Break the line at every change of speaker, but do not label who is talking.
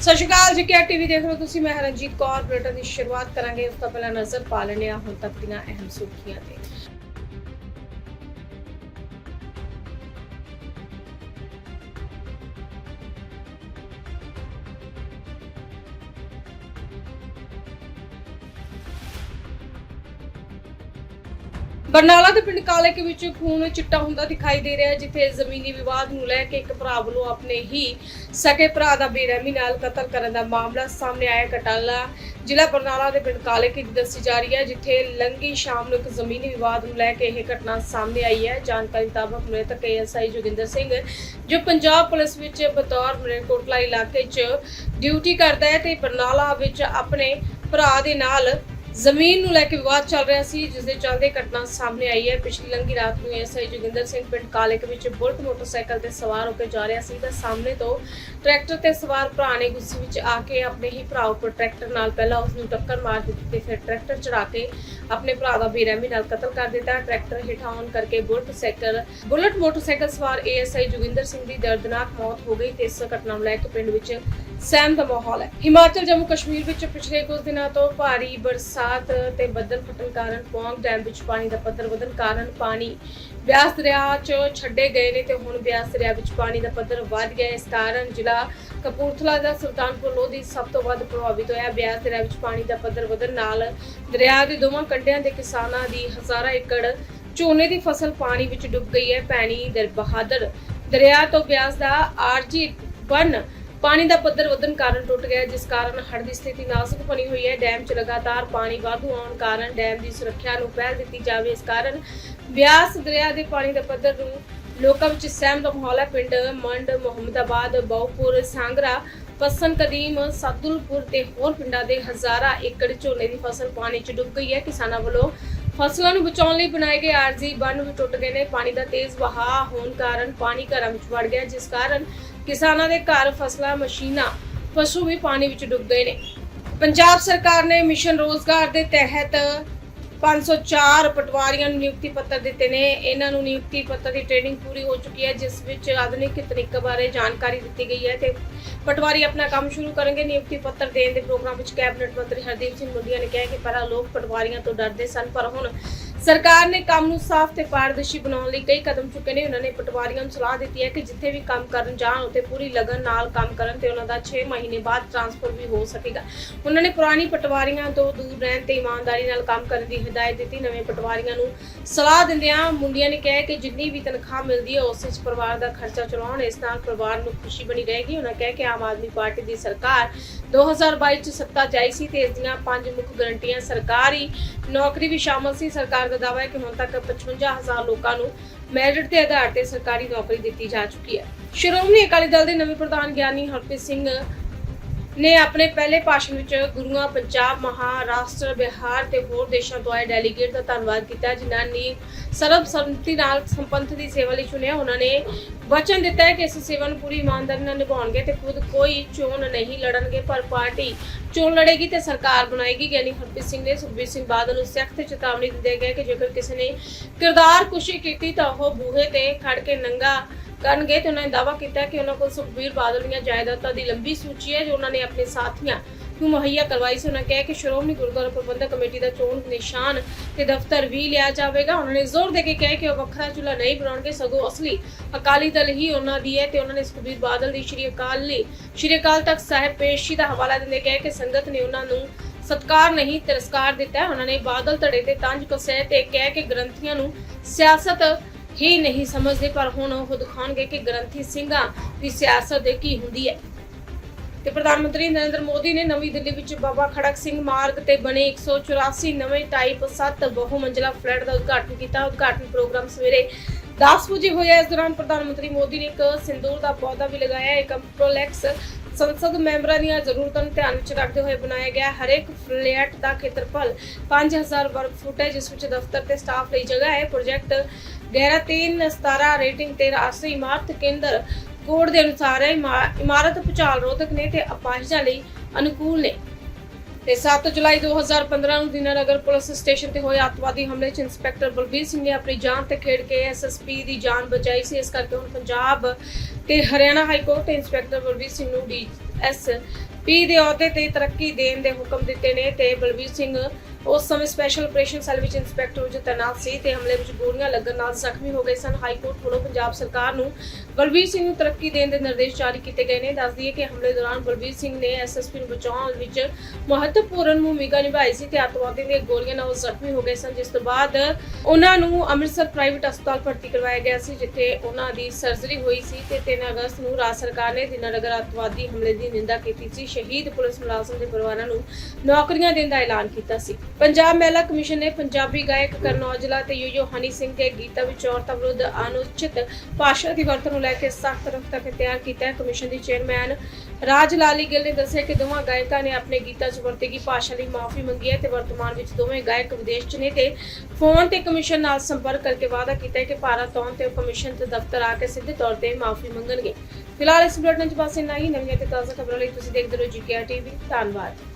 ਸਤਿ ਸ਼੍ਰੀ ਅਕਾਲ ਜੀ ਕੇ ਟੀਵੀ ਦੇਖ ਰਹੇ ਹੋ ਤੁਸੀਂ? ਮੈਂ ਹਰਨਜੀਤ ਕੌਰ। ਬੁਲੇਟਿਨ ਦੀ ਸ਼ੁਰੂਆਤ ਕਰਾਂਗੇ। ਉਸ ਤੋਂ ਪਹਿਲਾਂ ਨਜ਼ਰ ਪਾ ਲੈਂਦੇ ਹਾਂ ਹੁਣ ਤੱਕ ਦੀਆਂ ਅਹਿਮ ਸੁਰਖੀਆਂ ਤੇ। ਬਰਨਾਲਾ ਦੇ ਪਿੰਡ ਕਾਲੇਕੇ ਵਿੱਚ ਖੂਨ ਚਿੱਟਾ ਹੁੰਦਾ ਦਿਖਾਈ ਦੇ ਰਿਹਾ ਹੈ, ਜਿੱਥੇ ਜ਼ਮੀਨੀ ਵਿਵਾਦ ਨੂੰ ਲੈ ਕੇ ਇੱਕ ਭਰਾ ਵੱਲੋਂ ਆਪਣੇ ਹੀ ਸਕੇ ਭਰਾ ਦਾ ਬੇਰਹਿਮੀ ਨਾਲ ਕਤਲ ਕਰਨ ਦਾ ਮਾਮਲਾ ਸਾਹਮਣੇ ਆਇਆ ਕਟਾਲਾ ਜ਼ਿਲ੍ਹਾ ਬਰਨਾਲਾ ਦੇ ਪਿੰਡ ਕਾਲੇਕੇ ਦੀ ਦੱਸੀ ਜਾ ਰਹੀ ਹੈ, ਜਿੱਥੇ ਲੰਗੀ ਸ਼ਾਮ ਨੂੰ ਇੱਕ ਜ਼ਮੀਨੀ ਵਿਵਾਦ ਨੂੰ ਲੈ ਕੇ ਇਹ ਘਟਨਾ ਸਾਹਮਣੇ ਆਈ ਹੈ। ਜਾਣਕਾਰੀ ਮੁਤਾਬਕ ਮ੍ਰਿਤਕ ਐਸਆਈ ਜੋਗਿੰਦਰ ਸਿੰਘ, ਜੋ ਪੰਜਾਬ ਪੁਲਿਸ ਵਿੱਚ ਬਤੌਰ ਮਰੇਕੋਟਲਾ ਇਲਾਕੇ 'ਚ ਡਿਊਟੀ ਕਰਦਾ ਹੈ ਤੇ ਬਰਨਾਲਾ ਵਿੱਚ ਆਪਣੇ ਭਰਾ ਦੇ ਨਾਲ ਜ਼ਮੀਨ ਨੂੰ ਲੈ ਕੇ ਵਿਵਾਦ ਚੱਲ ਰਿਹਾ ਸੀ, ਜਿਸ ਦੇ ਚੱਲਦੇ ਘਟਨਾ ਸਾਹਮਣੇ ਆਈ ਹੈ। ਪਿਛਲੀ ਲੰਗੀ ਰਾਤ ਨੂੰ ਐਸਆਈ ਜੋਗਿੰਦਰ ਸਿੰਘ ਪਿੰਡ ਕਾਲੇਕ ਵਿੱਚ ਬੁਲਟ ਮੋਟਰਸਾਈਕਲ ਤੇ ਸਵਾਰ ਹੋ ਕੇ ਜਾ ਰਿਹਾ ਸੀ ਤਾਂ ਸਾਹਮਣੇ ਤੋਂ ਟਰੈਕਟਰ ਤੇ ਸਵਾਰ ਭਰਾ ਨੇ ਗੁੱਸੇ ਵਿੱਚ ਆ ਕੇ ਆਪਣੇ ਹੀ ਭਰਾ ਉੱਪਰ ਟਰੈਕਟਰ ਨਾਲ ਪਹਿਲਾਂ ਉਸ ਨੂੰ ਟੱਕਰ ਮਾਰ ਦਿੱਤੀ ਤੇ ਫਿਰ ਟਰੈਕਟਰ ਚੜਾ ਕੇ ਆਪਣੇ ਭਰਾ ਦਾ ਬੇਰਹਿਮੀ ਨਾਲ ਕਤਲ ਕਰ ਦਿੱਤਾ। ਟਰੈਕਟਰ ਹੇਠਾਂ ਆਉਣ ਕਰਕੇ ਬੁਲਟ ਸਾਈਕਲ, ਬੁਲਟ ਮੋਟਰਸਾਈਕਲ ਸਵਾਰ ਏਐਸਆਈ ਜੋਗਿੰਦਰ ਸਿੰਘ ਦੀ ਦਰਦਨਾਕ ਮੌਤ ਹੋ ਗਈ ਤੇ ਇਸ ਘਟਨਾ ਨੂੰ ਲੈ ਕੇ ਪਿੰਡ ਵਿੱਚ ਸਹਿਮ ਦਾ ਮਾਹੌਲ ਹੈ। ਹਿਮਾਚਲ, ਜੰਮੂ, ਕਸ਼ਮੀਰ ਵਿੱਚ ਪਿਛਲੇ ਕੁਝ ਦਿਨਾਂ ਤੋਂ ਭਾਰੀ ਬਰਸਾਤ ਤੇ ਬੱਦਲ ਫਟਣ ਕਾਰਨ ਪੌਂਗ ਡੈਮ ਵਿੱਚ ਪਾਣੀ ਦਾ ਪੱਧਰ ਵਧਣ ਕਾਰਨ ਪਾਣੀ ਬਿਆਸ ਦਰਿਆ 'ਚ ਛੱਡੇ ਗਏ ਨੇ ਤੇ ਹੁਣ ਬਿਆਸ ਦਰਿਆ ਵਿੱਚ ਪਾਣੀ ਦਾ ਪੱਧਰ ਵੱਧ ਗਿਆ ਇਸ ਕਾਰਨ ਜ਼ਿਲ੍ਹਾ ਕਪੂਰਥਲਾ ਦਾ ਸੁਲਤਾਨਪੁਰ ਲੋਧੀ ਸਭ ਤੋਂ ਵੱਧ ਪ੍ਰਭਾਵਿਤ ਹੋਇਆ ਬਿਆਸ ਦਰਿਆ ਵਿੱਚ ਪਾਣੀ ਦਾ ਪੱਧਰ ਵਧਣ ਨਾਲ ਦਰਿਆ ਦੇ ਦੋਵਾਂ ਕੰਢਿਆਂ ਦੇ ਕਿਸਾਨਾਂ ਦੀ ਹਜ਼ਾਰਾਂ ਏਕੜ ਝੋਨੇ ਦੀ ਫਸਲ ਪਾਣੀ ਵਿੱਚ ਡੁੱਬ ਗਈ ਹੈ। ਪੈਣੀ ਦਰ ਬਹਾਦਰ ਦਰਿਆ ਤੋਂ ਬਿਆਸ ਦਾ ਆਰਜੀ ਬੰਨ ਪਾਣੀ ਦਾ ਪੱਧਰ ਵਧਣ ਕਾਰਨ ਟੁੱਟ ਗਿਆ ਜਿਸ ਕਾਰਨ ਹੜ੍ਹ ਦੀ ਸਥਿਤੀ ਨਾਜ਼ੁਕ ਬਣੀ ਹੋਈ ਹੈ। ਡੈਮ 'ਚ ਲਗਾਤਾਰ ਪਾਣੀ ਵਾਧੂ ਆਉਣ ਕਾਰਨ ਡੈਮ ਦੀ ਸੁਰੱਖਿਆ ਨੂੰ ਪਹਿਲ ਦਿੱਤੀ ਜਾਵੇ। ਇਸ ਕਾਰਨ ਬਿਆਸ ਦਰਿਆ ਦੇ ਪਾਣੀ ਦਾ ਪੱਧਰ ਨੂੰ ਲੋਕਾਂ ਵਿੱਚ ਸਹਿਮ ਦਾ ਮਾਹੌਲ ਹੈ। ਪਿੰਡ ਮੰਡ, ਮੁਹੰਮਦਾਬਾਦ ਬਹੁਪੁਰ ਸਾਂਗਰਾ, ਪਸਨ ਕਦੀਮ ਸਾਦੁਲਪੁਰ ਤੇ ਹੋਰ ਪਿੰਡਾਂ ਦੇ ਹਜ਼ਾਰਾਂ ਏਕੜ ਝੋਨੇ ਦੀ ਫਸਲ ਪਾਣੀ 'ਚ ਡੁੱਬ ਗਈ ਹੈ। ਕਿਸਾਨਾਂ ਵੱਲੋਂ ਫਸਲਾਂ ਨੂੰ ਬਚਾਉਣ ਲਈ ਬਣਾਏ ਗਏ ਆਰਜ਼ੀ ਬੰਨ ਵੀ ਟੁੱਟ ਗਏ ਨੇ। ਪਾਣੀ ਦਾ ਤੇਜ਼ ਵਹਾਅ ਹੋਣ ਕਾਰਨ ਪਾਣੀ ਘਰਾਂ ਵਿੱਚ ਵੜ ਗਿਆ, ਜਿਸ ਕਾਰਨ ਕਿਸਾਨਾਂ ਦੇ ਘਰ ਫਸਲਾਂ, ਮਸ਼ੀਨਾਂ, ਪਸ਼ੂ ਵੀ ਪਾਣੀ ਵਿੱਚ ਡੁੱਬ ਗਏ ਨੇ। ਪੰਜਾਬ ਸਰਕਾਰ ਨੇ ਮਿਸ਼ਨ ਰੋਜ਼ਗਾਰ ਦੇ ਤਹਿਤ 504 ਪਟਵਾਰੀਆਂ ਨੂੰ ਨਿਯੁਕਤੀ ਪੱਤਰ ਦਿੱਤੇ ਨੇ। ਇਹਨਾਂ ਨੂੰ ਨਿਯੁਕਤੀ ਪੱਤਰ ਦੀ ਟ੍ਰੇਨਿੰਗ ਪੂਰੀ ਹੋ ਚੁੱਕੀ ਹੈ, ਜਿਸ ਵਿੱਚ ਆਧੁਨਿਕ ਤਕਨੀਕਾਂ ਬਾਰੇ ਜਾਣਕਾਰੀ ਦਿੱਤੀ ਗਈ ਹੈ ਤੇ ਪਟਵਾਰੀ ਆਪਣਾ ਕੰਮ ਸ਼ੁਰੂ ਕਰਨਗੇ। ਨਿਯੁਕਤੀ ਪੱਤਰ ਦੇਣ ਦੇ ਪ੍ਰੋਗਰਾਮ ਵਿੱਚ ਕੈਬਨਿਟ ਮੰਤਰੀ ਹਰਦੀਪ ਸਿੰਘ ਮੁੰਡੀਆ ਨੇ ਕਿਹਾ ਕਿ ਪਹਿਲਾਂ ਲੋਕ ਪਟਵਾਰੀਆਂ ਤੋਂ ਡਰਦੇ ਸਨ, ਪਰ ਹੁਣ ਸਰਕਾਰ ਨੇ ਕੰਮ ਨੂੰ ਸਾਫ਼ ਤੇ ਪਾਰਦਰਸ਼ੀ ਬਣਾਉਣ ਲਈ ਕਈ ਕਦਮ ਚੁੱਕੇ ਨੇ। ਉਹਨਾਂ ਨੇ ਪਟਵਾਰੀਆਂ ਨੂੰ ਸਲਾਹ ਦਿੱਤੀ ਹੈ ਕਿ ਜਿੱਥੇ ਵੀ ਕੰਮ ਕਰਨ ਜਾਣ, ਉੱਥੇ ਪੂਰੀ ਲਗਨ ਨਾਲ ਕੰਮ ਕਰਨ ਤੇ ਉਹਨਾਂ ਦਾ 6 ਮਹੀਨੇ ਬਾਅਦ ਟਰਾਂਸਫਰ ਵੀ ਹੋ ਸਕੇਗਾ। ਉਹਨਾਂ ਨੇ ਪੁਰਾਣੀ ਪਟਵਾਰੀਆਂ ਤੋਂ ਦੂਰ ਰਹਿਣ ਤੇ ਇਮਾਨਦਾਰੀ ਨਾਲ ਕੰਮ ਕਰਨ ਦੀ ਹਦਾਇਤ ਦਿੱਤੀ। ਨਵੇਂ ਪਟਵਾਰੀਆਂ ਨੂੰ ਸਲਾਹ ਦਿੰਦਿਆਂ ਮੁੰਡਿਆਂ ਨੇ ਕਿਹਾ ਕਿ ਜਿੰਨੀ ਵੀ ਤਨਖਾਹ ਮਿਲਦੀ ਹੈ, ਉਸ ਵਿੱਚ ਪਰਿਵਾਰ ਦਾ ਖਰਚਾ ਚਲਾਉਣ ਇਸ ਨਾਲ ਪਰਿਵਾਰ ਨੂੰ ਖੁਸ਼ੀ ਬਣੀ ਰਹੇਗੀ। ਉਹਨਾਂ ਕਿਹਾ ਕਿ ਆਮ ਆਦਮੀ ਪਾਰਟੀ ਦੀ ਸਰਕਾਰ 2022 ਚ ਸੱਤਾ 'ਚ ਆਈ ਸੀ ਤੇ ਇਸ ਦੀਆਂ ਪੰਜ ਮੁੱਖ ਗਰੰਟੀਆਂ ਸਰਕਾਰੀ ਨੌਕਰੀ ਵੀ ਸ਼ਾਮਲ ਸੀ। ਸਰਕਾਰ ਦਾ ਦਾਅਵਾ ਹੈ ਕਿ ਹੁਣ ਤੱਕ 55000 ਲੋਕਾਂ ਨੂੰ ਮੈਰਿਟ ਦੇ ਆਧਾਰ ਤੇ ਸਰਕਾਰੀ ਨੌਕਰੀ ਦਿੱਤੀ ਜਾ ਚੁੱਕੀ ਹੈ। ਸ਼੍ਰੋਮਣੀ ਅਕਾਲੀ ਦਲ ਦੇ ਨਵੇਂ ਪ੍ਰਧਾਨ ਗਿਆਨੀ ਹਰਪ੍ਰੀਤ ਸਿੰਘ ਨੇ ਆਪਣੇ ਪਹਿਲੇ ਭਾਸ਼ਣ ਵਿੱਚ ਗੁਰੂਆਂ, ਪੰਜਾਬ, ਮਹਾਰਾਸ਼ਟਰ, ਬਿਹਾਰ ਤੇ ਹੋਰ ਦੇਸ਼ਾਂ ਤੋਂ ਆਏ ਡੈਲੀਗੇਟ ਦਾ ਧੰਨਵਾਦ ਕੀਤਾ, ਜਿਨ੍ਹਾਂ ਨੇ ਸਰਬਸੰਮਤੀ ਨਾਲ ਸੰਪੰਥ ਦੀ ਸੇਵਾ ਲਈ ਚੁਣਿਆ। ਉਹਨਾਂ ਨੇ ਵਚਨ ਦਿੱਤਾ ਹੈ ਕਿ ਇਸ ਸੇਵਾ ਨੂੰ ਪੂਰੀ ਇਮਾਨਦਾਰੀ ਨਾਲ ਨਿਭਾਉਣਗੇ ਤੇ ਖੁਦ ਕੋਈ ਚੋਣ ਨਹੀਂ ਲੜਨਗੇ, ਪਰ ਪਾਰਟੀ ਚੋਣ ਲੜੇਗੀ ਤੇ ਸਰਕਾਰ ਬਣਾਏਗੀ। ਗਿਆਨੀ ਹਰਪ੍ਰੀਤ ਸਿੰਘ ਨੇ ਸੁਖਬੀਰ ਸਿੰਘ ਬਾਦਲ ਨੂੰ ਸਖਤ ਚੇਤਾਵਨੀ ਦਿੰਦੇ ਗਏ ਕਿ ਜੇਕਰ ਕਿਸੇ ਨੇ ਕਿਰਦਾਰ ਕੁਸ਼ੀ ਕੀਤੀ ਤਾਂ ਉਹ ਬੂਹੇ ਤੇ ਖੜ ਕੇ ਨੰਗਾ ਕਰਨਗੇ ਤੇ ਉਹਨਾਂ ਨੇ ਦਾਅਵਾ ਕੀਤਾ ਕਿ ਉਹਨਾਂ ਕੋਲ ਸੁਖਬੀਰ ਬਾਦਲ ਦੀਆਂ ਜਾਇਦਾਦਾਂ ਦੀ ਲੰਬੀ ਸੂਚੀ ਹੈ ਜੋ ਉਹਨਾਂ ਨੇ ਆਪਣੇ ਸਾਥੀਆਂ ਨੂੰ ਮੁਹੱਈਆ ਕਰਵਾਈ ਸੀ ਉਹਨਾਂ ਕਿਹਾ ਕਿ ਸ਼੍ਰੋਮਣੀ ਗੁਰਦੁਆਰਾ ਪ੍ਰਬੰਧਕ ਕਮੇਟੀ ਦਾ ਚੋਣ ਨਿਸ਼ਾਨ ਤੇ ਦਫ਼ਤਰ ਵੀ ਲਿਆ ਜਾਵੇਗਾ ਉਹਨਾਂ ਨੇ ਜ਼ੋਰ ਦੇ ਕੇ ਕਿਹਾ ਕਿ ਉਹ ਵੱਖਰਾ ਚੁੱਲ੍ਹਾ ਨਹੀਂ ਬਣਾਉਣਗੇ, ਸਗੋਂ ਅਸਲੀ ਅਕਾਲੀ ਦਲ ਹੀ ਉਹਨਾਂ ਦੀ ਹੈ ਤੇ ਉਹਨਾਂ ਨੇ ਸੁਖਬੀਰ ਬਾਦਲ ਦੀ ਸ਼੍ਰੀ ਅਕਾਲ ਲਈ ਸ਼੍ਰੀ ਅਕਾਲ ਤਖਤ ਸਾਹਿਬ ਪੇਸ਼ੀ ਦਾ ਹਵਾਲਾ ਦਿੰਦੇ ਕਿਹਾ ਕਿ ਸੰਗਤ ਨੇ ਉਹਨਾਂ ਨੂੰ ਸਤਕਾਰ ਨਹੀਂ, ਤਿਰਸਕਾਰ ਦਿੱਤਾ ਹੈ। ਉਹਨਾਂ ਨੇ ਬਾਦਲ ਧੜੇ ਤੇ ਤੰਜ ਕਸੇ ਤੇ ਕਹਿ ਕੇ ਗ੍ਰੰਥੀਆਂ ਨੂੰ ਸਿਆਸਤ ਹੀ ਨਹੀਂ ਸਮਝਦੇ, ਪਰ ਹੁਣ ਉਹ ਦਿਖਾਉਣਗੇ ਕਿ ਗ੍ਰੰਥੀ ਸਿੰਘਾਂ ਦੀ ਸਿਆਸਤ ਕੀ ਹੁੰਦੀ ਹੈ। ਤੇ ਪ੍ਰਧਾਨ ਮੰਤਰੀ ਨਰਿੰਦਰ ਮੋਦੀ ਨੇ ਨਵੀਂ ਦਿੱਲੀ ਵਿੱਚ ਬਾਬਾ ਖੜਕ ਸਿੰਘ ਮਾਰਗ ਤੇ ਬਣੇ 184 ਨਵੇਂ ਟਾਈਪ 7 ਬਹੁ ਮੰਜ਼ਲਾ ਫਲੈਟ ਦਾ ਉਦਘਾਟਨ ਕੀਤਾ। ਉਦਘਾਟਨ ਪ੍ਰੋਗਰਾਮ ਸਵੇਰੇ 10 ਵਜੇ ਹੋਇਆ। ਇਸ ਦੌਰਾਨ ਪ੍ਰਧਾਨ ਮੰਤਰੀ ਮੋਦੀ ਨੇ ਇੱਕ ਸਿੰਦੂਰ ਦਾ ਪੌਦਾ ਵੀ ਲਗਾਇਆ। ਇਹ ਕੰਪਲੈਕਸ ਸੰਸਦ ਮੈਂਬਰਾਂ ਦੀਆਂ ਜ਼ਰੂਰਤਾਂ ਨੂੰ ਧਿਆਨ ਵਿੱਚ ਰੱਖਦੇ ਹੋਏ ਬਣਾਇਆ ਗਿਆ। ਹੈ। ਹਰੇਕ ਫਲੈਟ ਦਾ ਖੇਤਰਫਲ 5000 ਵਰਗ ਫੁੱਟ ਹੈ, ਜਿਸ ਵਿੱਚ ਦਫ਼ਤਰ ਤੇ ਸਟਾਫ ਲਈ ਜਗ੍ਹਾ ਹੈ। ਪ੍ਰੋਜੈਕਟ ਗਹਿਰਾ 3 17 ਰੇਟਿੰਗ ਤੇ ਰਾਸ਼ਟਰੀ ਇਮਾਰਤ ਕੇਂਦਰ ਕੋਡ ਦੇ ਅਨੁਸਾਰ ਇਮਾਰਤ ਭੂਚਾਲ ਰੋਧਕ ਨੇ ਤੇ ਅਪਾਹਿਜਾਂ ਲਈ ਅਨੁਕੂਲ ਨੇ। ਤੇ 7 ਜੁਲਾਈ 2015 ਨੂੰ ਦੀਨਾਨਗਰ ਪੁਲਿਸ ਸਟੇਸ਼ਨ ਤੇ ਹੋਏ ਅੱਤਵਾਦੀ ਹਮਲੇ 'ਚ ਇੰਸਪੈਕਟਰ ਬਲਬੀਰ ਸਿੰਘ ਨੇ ਆਪਣੀ ਜਾਨ ਤੇ ਖੇਡ ਕੇ ਐਸਐਸਪੀ ਦੀ ਜਾਨ ਬਚਾਈ ਸੀ। ਇਸ ਕਰਕੇ ਹੁਣ ਪੰਜਾਬ ਤੇ Haryana high court inspector Balbir Singh ਨੂੰ ਡੀਐਸ ਪੀ ਦੇ ਅਹੁਦੇ ਤੇ ਤਰੱਕੀ ਦੇਣ ਦੇ ਹੁਕਮ ਦਿੱਤੇ ਨੇ ਤੇ ਬਲਬੀਰ ਸਿੰਘ ਉਸ ਸਮੇਂ ਸਪੈਸ਼ਲ ਆਪਰੇਸ਼ਨ ਸੈੱਲ ਵਿੱਚ ਇੰਸਪੈਕਟਰ ਵਜੋਂ ਤੈਨਾਤ ਸੀ ਤੇ ਹਮਲੇ ਵਿੱਚ ਗੋਲੀਆਂ ਲੱਗਣ ਨਾਲ ਜ਼ਖਮੀ ਹੋ ਗਏ ਸਨ। ਹਾਈ ਕੋਰਟ ਵੱਲੋਂ ਪੰਜਾਬ ਸਰਕਾਰ ਨੂੰ ਬਲਬੀਰ ਸਿੰਘ ਨੂੰ ਤਰੱਕੀ ਦੇਣ ਦੇ ਨਿਰਦੇਸ਼ ਜਾਰੀ ਕੀਤੇ ਗਏ ਨੇ। ਦੱਸ ਦਈਏ ਕਿ ਹਮਲੇ ਦੌਰਾਨ ਬਲਬੀਰ ਸਿੰਘ ਨੇ ਐਸਐਸਪੀ ਨੂੰ ਬਚਾਉਣ ਵਿੱਚ ਮਹੱਤਵਪੂਰਨ ਭੂਮਿਕਾ ਨਿਭਾਈ ਸੀ ਤੇ ਅੱਤਵਾਦੀਆਂ ਦੀਆਂ ਗੋਲੀਆਂ ਨਾਲ ਜ਼ਖਮੀ ਹੋ ਗਏ ਸਨ। ਜਿਸ ਤੋਂ ਬਾਅਦ ਉਹਨਾਂ ਨੂੰ ਅੰਮ੍ਰਿਤਸਰ ਪ੍ਰਾਈਵੇਟ ਹਸਪਤਾਲ ਭਰਤੀ ਕਰਵਾਇਆ ਗਿਆ ਸੀ, ਜਿੱਥੇ ਉਹਨਾਂ ਦੀ ਸਰਜਰੀ ਹੋਈ ਸੀ ਤੇ 3 ਅਗਸਤ ਨੂੰ ਰਾਜ ਸਰਕਾਰ ਨੇ ਦਿਨਾਨਗਰ ਅੱਤਵਾਦੀ ਹਮਲੇ ਦੀ ਨਿੰਦਾ ਕੀਤੀ ਸੀ। ਸ਼ਹੀਦ ਪੁਲਿਸ ਮੁਲਾਜ਼ਮ ਦੇ ਪਰਿਵਾਰਾਂ ਨੂੰ ਨੌਕਰੀਆਂ ਦੇਣ ਦਾ ਐਲਾਨ ਕੀਤਾ ਸੀ। ਪੰਜਾਬ ਮਹਿਲਾ ਕਮਿਸ਼ਨ ਨੇ ਪੰਜਾਬੀ ਗਾਇਕ ਕਰਨ ਔਜਲਾ ਤੇ ਯੂਯੋ ਹਨੀ ਸਿੰਘ ਦੇ ਗੀਤਾਂ ਵਿੱਚ ਔਰਤਾਂ ਵਿਰੁੱਧ ਅਨੁਚਿਤ ਭਾਸ਼ਾ ਦੀ ਵਰਤੋਂ ਨੂੰ ਲੈ ਕੇ ਸਖਤ ਰੁਖ ਤਿਆਰ ਕੀਤਾ ਹੈ। ਕਮਿਸ਼ਨ ਦੀ ਚੇਅਰਮੈਨ ਰਾਜ ਲਾਲੀ ਗਿੱਲ ਨੇ ਦੱਸਿਆ ਕਿ ਦੋਵਾਂ ਗਾਇਕਾਂ ਨੇ ਆਪਣੇ ਗੀਤਾਂ 'ਚ ਵਰਤੀ ਗਈ ਭਾਸ਼ਾ ਲਈ ਮਾਫੀ ਮੰਗੀ ਹੈ ਤੇ ਵਰਤਮਾਨ ਵਿੱਚ ਦੋਵੇਂ ਗਾਇਕ ਵਿਦੇਸ਼ 'ਚ ਨੇ ਤੇ ਫੋਨ ਤੇ ਕਮਿਸ਼ਨ ਨਾਲ ਸੰਪਰਕ ਕਰਕੇ ਵਾਅਦਾ ਕੀਤਾ ਹੈ ਕਿ ਭਾਰਤ ਆਉਣ ਤੇ ਕਮਿਸ਼ਨ ਤੇ ਦਫ਼ਤਰ ਆ ਕੇ ਸਿੱਧੇ ਤੌਰ ਤੇ ਮਾਫੀ ਮੰਗਣਗੇ। ਫਿਲਹਾਲ ਇਸ ਬੁਲੇਟਿਨ 'ਚ ਬਸ ਇੰਨਾ ਹੀ। ਨਵੀਆਂ ਤੇ ਤਾਜ਼ਾ ਖਬਰਾਂ ਲਈ ਤੁਸੀਂ ਦੇਖਦੇ ਰਹੋ ਜੀਕੇਆਰ ਟੀਵੀ ਧੰਨਵਾਦ।